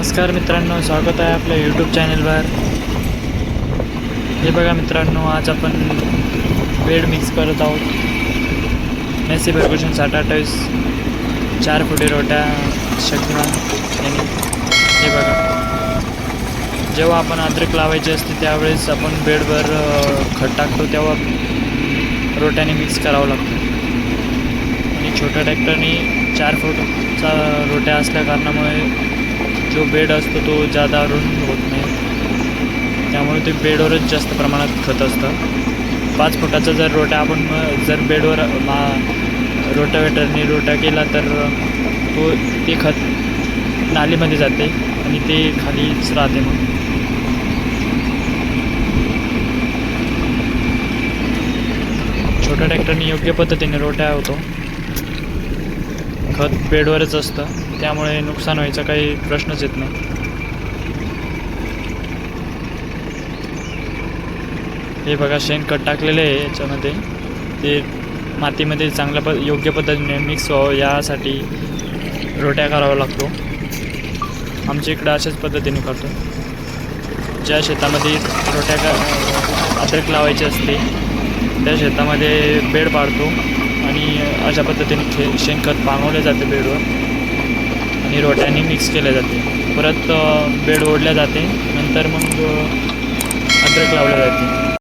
नमस्कार मित्रांनो स्वागत आहे आपल्या यूट्यूब चॅनलवर हे बघा मित्रांनो आज आपण बेड मिक्स करत आहोत. मेसी फर्ग्युशन साठ अठ्ठावीस चार फुटे रोट्या शक्तिमान यांनी हे बघा. जेव्हा आपण अद्रक लावायची असते त्यावेळेस आपण बेडवर खट खत टाकतो तेव्हा रोट्याने मिक्स करावं लागतं. आणि छोट्या ट्रॅक्टरने चार फूटचा रोट्या असल्या कारणामुळे जो बेड असतो तो जादा रुंद होत नाही. त्यामुळे ते बेडवरच जास्त प्रमाणात खत असतं. पाच फुटाचा जर रोट्या आपण जर बेडवर मा रोटावेटरने रोटा केला तर तो ते खत नालीमध्ये जाते आणि ते खालीच राहते मग. छोट्या ट्रॅक्टरने योग्य पद्धतीने रोट्या होतो. खत बेडवरच असतं. त्यामुळे नुकसान व्हायचा काही प्रश्नच येत नाही. हे बघा शेणखत टाकलेले आहे याच्यामध्ये. ते मातीमध्ये चांगल्या प योग्य पद्धतीने मिक्स व्हावं यासाठी रोट्या करावा लागतो. आमच्या इकडं अशाच पद्धतीने करतो. ज्या शेतामध्ये रोट्या का अद्रक लावायची असते त्या शेतामध्ये बेड पाडतो. आणि अशा पद्धतीने खे शेणखत पांगवले जाते बेडवर आणि रोट्याने मिक्स केले जाते. परत बेड ओढल्या जाते. नंतर मग अद्रक लावले जाते.